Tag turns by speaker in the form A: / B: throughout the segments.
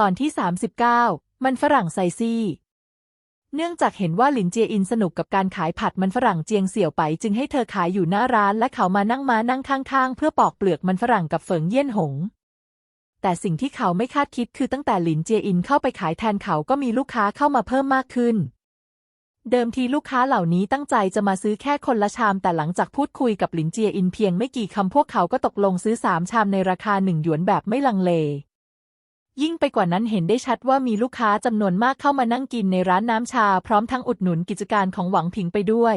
A: ตอนที่ 39 มันฝรั่งไซซี่เนื่องจากเห็นว่าหลินเจียอินสนุกกับการขายผัดมันฝรั่งเจียงเสี่ยวไปจึงให้เธอขายอยู่หน้าร้านและเขามานั่งม้านั่งข้างๆ เพื่อปอกเปลือกมันฝรั่งกับเฟิงเยี่ยนหง แต่สิ่งที่เขาไม่คาดคิดคือตั้งแต่หลินเจียอินเข้าไปขายแทนเขาก็มีลูกค้าเข้ามาเพิ่มมากขึ้น เดิมทีลูกค้าเหล่านี้ตั้งใจจะมาซื้อแค่คนละชาม แต่หลังจากพูดคุยกับหลินเจียอินเพียงไม่กี่คำพวกเขาก็ตกลงซื้อสามชามในราคาหนึ่งหยวนแบบไม่ลังเล ยิ่งไปกว่านั้นเห็นได้ชัดว่ามีลูกค้าจำนวนมากเข้ามานั่งกินในร้านน้ำชา พร้อมทั้งอุดหนุนกิจการของหวังผิงไปด้วย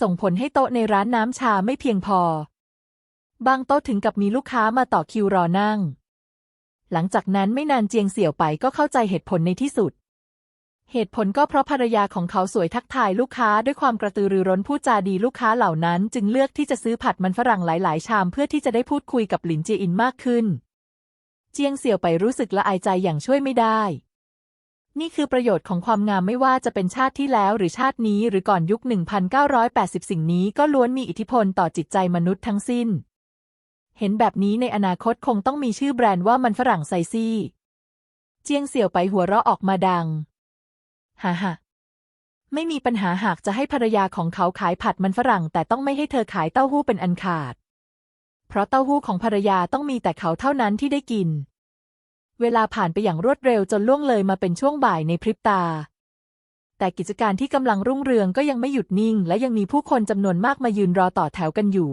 A: ส่งผลให้โต๊ะในร้านน้ำชาไม่เพียงพอ บางโต๊ะถึงกับมีลูกค้ามาต่อคิวรอนั่ง หลังจากนั้นไม่นานเจียงเสี่ยวไปก็เข้าใจเหตุผลในที่สุด เหตุผลก็เพราะภรรยาของเขาสวยทักทายลูกค้าด้วยความกระตือรือร้นพูดจาดีลูกค้าเหล่านั้น จึงเลือกที่จะซื้อผัดมันฝรั่งหลาย ๆ ชามเพื่อที่จะได้พูดคุยกับหลินเจียอินมากขึ้น เจียงเสี่ยวไปรู้สึกละอายใจอย่างช่วยไม่ได้ นี่คือประโยชน์ของความงามไม่ว่าจะเป็นชาติที่แล้วหรือชาตินี้หรือก่อนยุค 1980 สิ่งนี้ก็ล้วนมีอิทธิพลต่อจิตใจมนุษย์ทั้งสิ้น เห็นแบบนี้ในอนาคตคงต้องมีชื่อแบรนด์ว่ามันฝรั่งไซซี่ เจียงเสี่ยวไปหัวเราะออกมาดังฮ่าฮ่าไม่มีปัญหาหากจะให้ภรรยาของเขาขายผัดมันฝรั่ง แต่ต้องไม่ให้เธอขายเต้าหู้เป็นอันขาด เพราะเต้าหู้ของภรรยาต้องมีแต่เขาเท่านั้นที่ได้กิน เวลาผ่านไปอย่างรวดเร็วจนล่วงเลยมาเป็นช่วงบ่ายในพริบตา แต่กิจการที่กำลังรุ่งเรืองก็ยังไม่หยุดนิ่ง และยังมีผู้คนจำนวนมากมายืนรอต่อแถวกันอยู่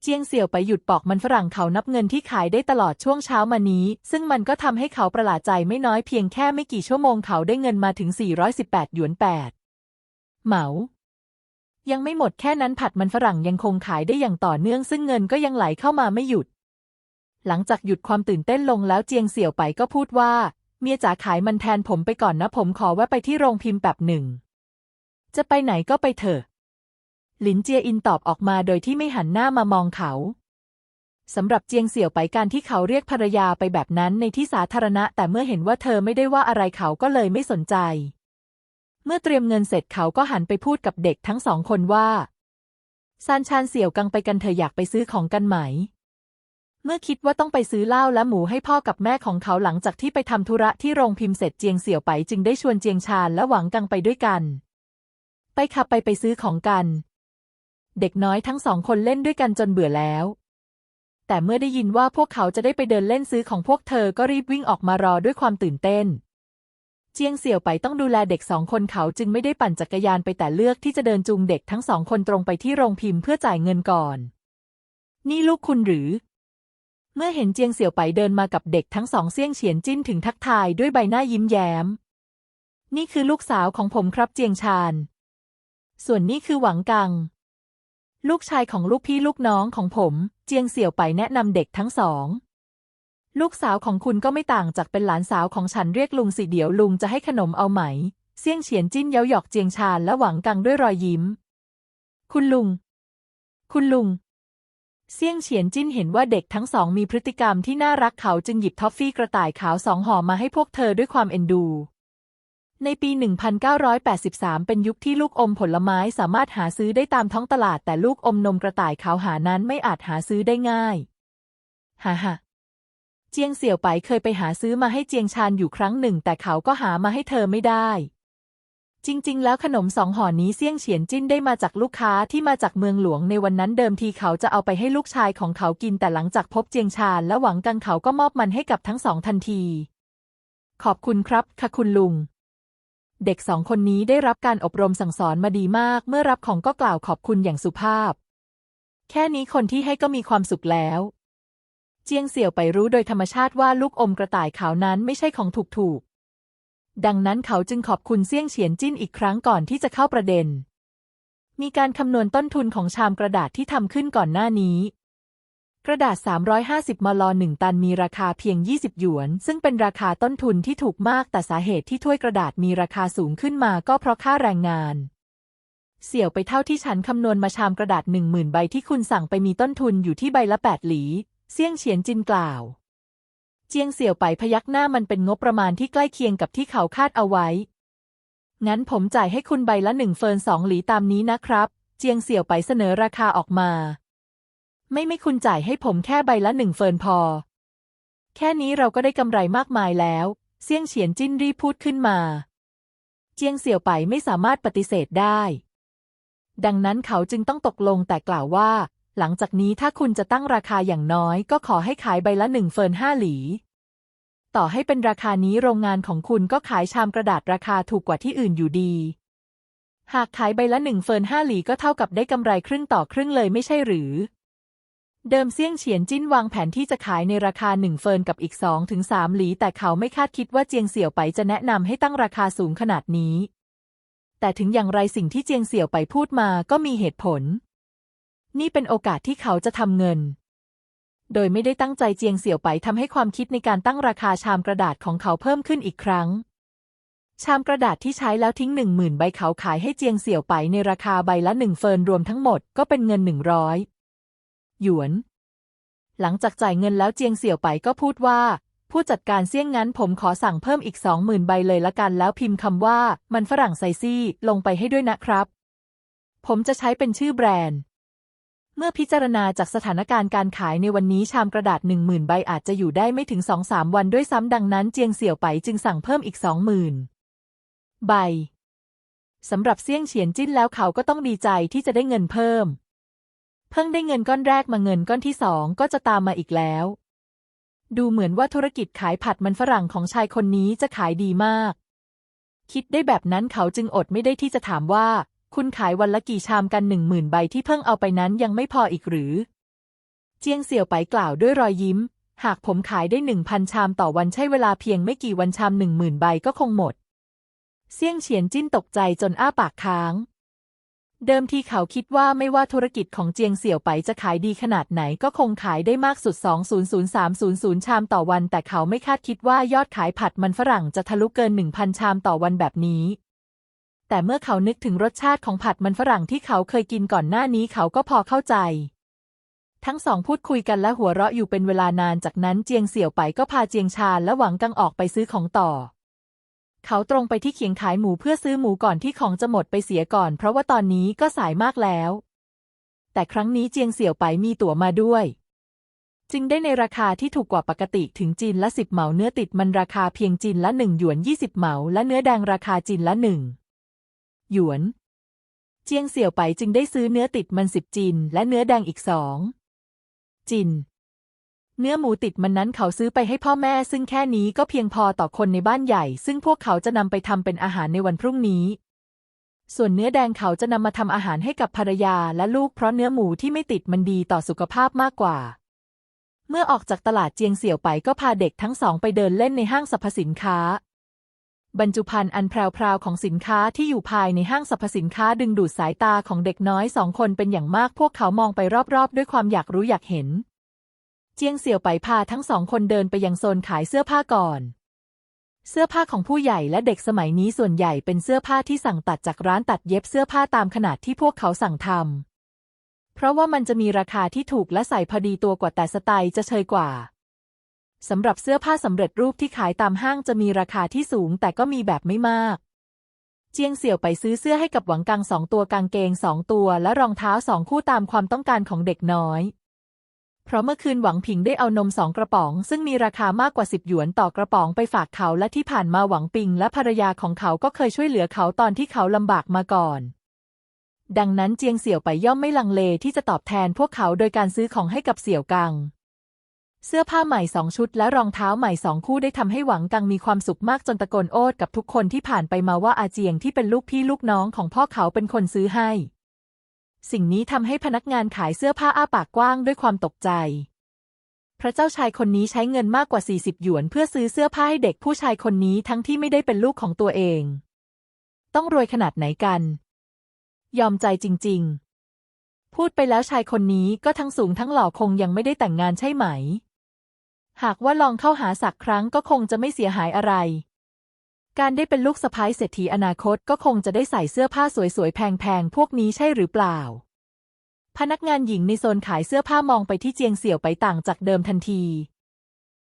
A: เจียงเสี่ยวไปหยุดปอกมันฝรั่งเขานับเงินที่ขายได้ตลอดช่วงเช้ามานี้ ซึ่งมันก็ทำให้เขาประหลาดใจไม่น้อยเพียงแค่ไม่กี่ชั่วโมงเขาได้เงินมาถึง 418 หยวน 8 เหมา ยังไม่หมดแค่นั้นผัดมันฝรั่งยังคงขายได้อย่างต่อเนื่องซึ่งเงินก็ยังไหลเข้ามาไม่หยุด หลังจากหยุดความตื่นเต้นลงแล้วเจียงเสี่ยวไปก็พูดว่า เมียจ๋าขายมันแทนผมไปก่อนนะผมขอแวะไปที่โรงพิมพ์แบบหนึ่ง จะไปไหนก็ไปเถอะ หลินเจียอินตอบออกมาโดยที่ไม่หันหน้ามามองเขาสำหรับเจียงเสี่ยวไปการที่เขาเรียกภรรยาไปแบบนั้นในที่สาธารณะ แต่เมื่อเห็นว่าเธอไม่ได้ว่าอะไรเขาก็เลยไม่สนใจ เมื่อเตรียมเงินเสร็จเขาก็หันไปพูดกับเด็กทั้งสองคนว่าซานชานเสี่ยวกังไปกันเธออยากไปซื้อของกันไหม เมื่อคิดว่าต้องไปซื้อเหล้าและหมูให้พ่อกับแม่ของเขาหลังจากที่ไปทำธุระที่โรงพิมพ์เสร็จเจียงเสี่ยวไปจึงได้ชวนเจียงชานและหวังกังไปด้วยกัน ไปขับไปไปซื้อของกัน เด็กน้อยทั้งสองคนเล่นด้วยกันจนเบื่อแล้วแต่เมื่อได้ยินว่าพวกเขาจะได้ไปเดินเล่นซื้อของพวกเธอก็รีบวิ่งออกมารอด้วยความตื่นเต้น เจียงเสี่ยวไปต้องดูแลเด็กสองคนเขาจึงไม่ได้ปั่นจักรยานไปแต่เลือกที่จะเดินจูงเด็กทั้งสองคนตรงไปที่โรงพิมพ์เพื่อจ่ายเงินก่อน นี่ลูกคุณหรือ เมื่อเห็นเจียงเสี่ยวไปเดินมากับเด็กทั้งสองเสี่ยงเฉียนจิ้นถึงทักทายด้วยใบหน้ายิ้มแย้ม นี่คือลูกสาวของผมครับเจียงชาน ส่วนนี่คือหวังกัง ลูกชายของลูกพี่ลูกน้องของผม เจียงเสี่ยวไปแนะนำเด็กทั้งสอง ลูกสาวของคุณก็ไม่ต่างจากเป็นหลานสาวของฉันเรียกลุงสิเดี๋ยวลุงจะให้ขนมเอาไหม เสี่ยงเฉียนจิ้นเย้าหยอกเจียงชานและหวังกังด้วยรอยยิ้ม คุณลุง คุณลุง เสี่ยงเฉียนจิ้นเห็นว่าเด็กทั้งสองมีพฤติกรรมที่น่ารักเขาจึงหยิบทอฟฟี่กระต่ายขาวสองห่อมาให้พวกเธอด้วยความเอ็นดู ในปี 1983 เป็นยุคที่ลูกอมผลไม้สามารถหาซื้อได้ตามท้องตลาด แต่ลูกอมนมกระต่ายขาวหานั้นไม่อาจหาซื้อได้ง่าย ฮ่าฮ่า เจียงเสี่ยวไปเคยไปหาซื้อมาให้เจียงชานอยู่ครั้งหนึ่ง แต่เขาก็หามาให้เธอไม่ได้ จริง ๆ แล้วขนมสองห่อนี้เสี่ยงเฉียนจิ้นได้มาจากลูกค้าที่มาจากเมืองหลวงในวันนั้นเดิมทีเขาจะเอาไปให้ลูกชายของเขากินแต่หลังจากพบเจียงชานและหวังกังเขาก็มอบมันให้กับทั้งสองทันที ขอบคุณครับค่ะคุณลุงเด็กสองคนนี้ได้รับการอบรมสั่งสอนมาดีมาก เมื่อรับของก็กล่าวขอบคุณอย่างสุภาพ แค่นี้คนที่ให้ก็มีความสุขแล้ว เจียงเสี่ยวไปรู้โดยธรรมชาติว่าลูกอมกระต่ายขาวนั้นไม่ใช่ของถูกๆดังนั้นเขาจึงขอบคุณเซี่ยงเฉียนจิ้นอีกครั้งก่อนที่จะเข้าประเด็น มีการคำนวณต้นทุนของชามกระดาษที่ทำขึ้นก่อนหน้านี้กระดาษ 350 มลหนึ่งตันมีราคาเพียง 20 หยวน ซึ่งเป็นราคาต้นทุนที่ถูกมาก แต่สาเหตุที่ถ้วยกระดาษมีราคาสูงขึ้นมาก็เพราะค่าแรงงาน เสี่ยวไปเท่าที่ฉันคำนวณมาชามกระดาษ 10,000 ใบที่คุณสั่งไปมีต้นทุนอยู่ที่ใบละ 8 หลี เซี่ยงเฉียนจินกล่าว เจียงเสี่ยวไปพยักหน้ามันเป็นงบประมาณที่ใกล้เคียงกับที่เขาคาดเอาไว้ งั้นผมจ่ายให้คุณใบละหนึ่งเฟินสองหลีตามนี้นะครับ เจียงเสี่ยวไปเสนอราคาออกมา ไม่ไม่คุณจ่ายให้ผมแค่ใบละหนึ่งเฟินพอ แค่นี้เราก็ได้กำไรมากมายแล้ว เซี่ยงเฉียนจิ้นรีพูดขึ้นมา เจียงเสี่ยวไปไม่สามารถปฏิเสธได้ดังนั้นเขาจึงต้องตกลงแต่กล่าวว่า หลังจากนี้ถ้าคุณจะตั้งราคาอย่างน้อยก็ขอให้ขายใบละหนึ่งเฟินห้าหลี ต่อให้เป็นราคานี้โรงงานของคุณก็ขายชามกระดาษราคาถูกกว่าที่อื่นอยู่ดี หากขายใบละหนึ่งเฟินห้าหลีก็เท่ากับได้กำไรครึ่งต่อครึ่งเลยไม่ใช่หรือ เดิมเซี่ยงเฉียนจิ้นวางแผนที่จะขายในราคาหนึ่งเฟินกับอีกสองถึงสามหลี แต่เขาไม่คาดคิดว่าเจียงเสี่ยวไปจะแนะนำให้ตั้งราคาสูงขนาดนี้ แต่ถึงอย่างไรสิ่งที่เจียงเสี่ยวไปพูดมาก็มีเหตุผล นี่เป็นโอกาสที่เขาจะทำเงิน โดยไม่ได้ตั้งใจเจียงเสี่ยวไปทำให้ความคิดในการตั้งราคาชามกระดาษของเขาเพิ่มขึ้นอีกครั้ง ชามกระดาษที่ใช้แล้วทิ้งหนึ่งหมื่นใบเขาขายให้เจียงเสี่ยวไปในราคาใบละหนึ่งเฟินรวมทั้งหมดก็เป็นเงินหนึ่งร้อยหยวน หลังจากจ่ายเงินแล้วเจียงเสี่ยวไปก็พูดว่า ผู้จัดการเสี่ยงงั้นผมขอสั่งเพิ่มอีกสองหมื่นใบเลยละกันแล้วพิมพ์คำว่า มันฝรั่งไซซี่ลงไปให้ด้วยนะครับ ผมจะใช้เป็นชื่อแบรนด์ เมื่อพิจารณาจากสถานการณ์การขายในวันนี้ชามกระดาษหนึ่งหมื่นใบอาจจะอยู่ได้ไม่ถึงสองสามวันด้วยซ้ำดังนั้นเจียงเสี่ยวไปจึงสั่งเพิ่มอีกสองหมื่นใบสำหรับเสี่ยงเฉียนจิ้นแล้วเขาก็ต้องดีใจที่จะได้เงินเพิ่ม เพิ่งได้เงินก้อนแรกมาเงินก้อนที่สองก็จะตามมาอีกแล้ว ดูเหมือนว่าธุรกิจขายผัดมันฝรั่งของชายคนนี้จะขายดีมาก คิดได้แบบนั้นเขาจึงอดไม่ได้ที่จะถามว่า คุณขายวันละกี่ชามกันหนึ่งหมื่นใบที่เพิ่งเอาไปนั้นยังไม่พออีกหรือ เจียงเสี่ยวไปกล่าวด้วยรอยยิ้ม หากผมขายได้หนึ่งพันชามต่อวันใช้เวลาเพียงไม่กี่วันชามหนึ่งหมื่นใบก็คงหมด เซี่ยงเฉียนจิ้นตกใจจนอ้าปากค้าง เดิมทีเขาคิดว่าไม่ว่าธุรกิจของเจียงเสี่ยวไปจะขายดีขนาดไหนก็คงขายได้มากสุด 200-300 ชามต่อวัน แต่เขาไม่คาดคิดว่ายอดขายผัดมันฝรั่งจะทะลุเกิน 1,000 ชามต่อวันแบบนี้ แต่เมื่อเขานึกถึงรสชาติของผัดมันฝรั่งที่เขาเคยกินก่อนหน้านี้เขาก็พอเข้าใจ ทั้งสองพูดคุยกันและหัวเราะอยู่เป็นเวลานานจากนั้นเจียงเสี่ยวไปก็พาเจียงชาและหวังกังออกไปซื้อของต่อ เขาตรงไปที่เขียงขายหมูเพื่อซื้อหมูก่อนที่ของจะหมดไปเสียก่อน เพราะว่าตอนนี้ก็สายมากแล้ว แต่ครั้งนี้เจียงเสี่ยวไปมีตั๋วมาด้วยจึงได้ในราคาที่ถูกกว่าปกติถึงจีนละสิบเหมาเนื้อติดมันราคาเพียงจีนละหนึ่งหยวนยี่สิบเหมาและเนื้อแดงราคาจีนละหนึ่ง หยวน เจียงเสี่ยวไปจึงได้ซื้อเนื้อติดมันสิบจิน และเนื้อแดงอีกสองจิน เนื้อหมูติดมันนั้นเขาซื้อไปให้พ่อแม่ ซึ่งแค่นี้ก็เพียงพอต่อคนในบ้านใหญ่ ซึ่งพวกเขาจะนำไปทำเป็นอาหารในวันพรุ่งนี้ส่วนเนื้อแดงเขาจะนำมาทำอาหารให้กับภรรยาและลูกเพราะเนื้อหมูที่ไม่ติดมันดีต่อสุขภาพมากกว่า เมื่อออกจากตลาดเจียงเสี่ยวไปก็พาเด็กทั้งสองไปเดินเล่นในห้างสรรพสินค้า บรรจุภัณฑ์อันแพรวๆของสินค้าที่อยู่ภายในห้างสรรพสินค้าดึงดูดสายตาของเด็กน้อยสองคนเป็นอย่างมากพวกเขามองไปรอบๆ ด้วยความอยากรู้อยากเห็น เจียงเสี่ยวไปพาทั้งสองคนเดินไปยังโซนขายเสื้อผ้าก่อน เสื้อผ้าของผู้ใหญ่และเด็กสมัยนี้ส่วนใหญ่เป็นเสื้อผ้าที่สั่งตัดจากร้านตัดเย็บเสื้อผ้าตามขนาดที่พวกเขาสั่งทำเพราะว่ามันจะมีราคาที่ถูกและใส่พอดีตัวกว่าแต่สไตล์จะเชยกว่า สำหรับเสื้อผ้าสำเร็จรูปที่ขายตามห้างจะมีราคาที่สูงแต่ก็มีแบบไม่มาก เจียงเสี่ยวไปซื้อเสื้อให้กับหวังกังสองตัวกางเกงสองตัวและรองเท้าสองคู่ตามความต้องการของเด็กน้อย เพราะเมื่อคืนหวังผิงได้เอานมสองกระป๋อง ซึ่งมีราคามากกว่าสิบหยวนต่อกระป๋องไปฝากเขาและที่ผ่านมาหวังปิงและภรรยาของเขาก็เคยช่วยเหลือเขาตอนที่เขาลำบากมาก่อนดังนั้นเจียงเสี่ยวไปย่อมไม่ลังเลที่จะตอบแทนพวกเขาโดยการซื้อของให้กับเสี่ยวกัง เสื้อผ้าใหม่สองชุดและรองเท้าใหม่สองคู่ได้ทำให้หวังกังมีความสุขมากจนตะโกนโอดกับทุกคนที่ผ่านไปมาว่าอาเจียงที่เป็นลูกพี่ลูกน้องของพ่อเขาเป็นคนซื้อให้ สิ่งนี้ทำให้พนักงานขายเสื้อผ้าอ้าปากกว้างด้วยความตกใจ พระเจ้าชายคนนี้ใช้เงินมากกว่า 40 หยวนเพื่อซื้อเสื้อผ้าให้เด็กผู้ชายคนนี้ทั้งที่ไม่ได้เป็นลูกของตัวเอง ต้องรวยขนาดไหนกัน ยอมใจจริง ๆ พูดไปแล้วชายคนนี้ก็ทั้งสูงทั้งหล่อคงยังไม่ได้แต่งงานใช่ไหม หากว่าลองเข้าหาสักครั้งก็คงจะไม่เสียหายอะไร การได้เป็นลูกสะพ้ายเศรษฐีอนาคตก็คงจะได้ใส่เสื้อผ้าสวยๆ แพงๆ พวกนี้ใช่หรือเปล่า พนักงานหญิงในโซนขายเสื้อผ้ามองไปที่เจียงเสี่ยวไปต่างจากเดิมทันที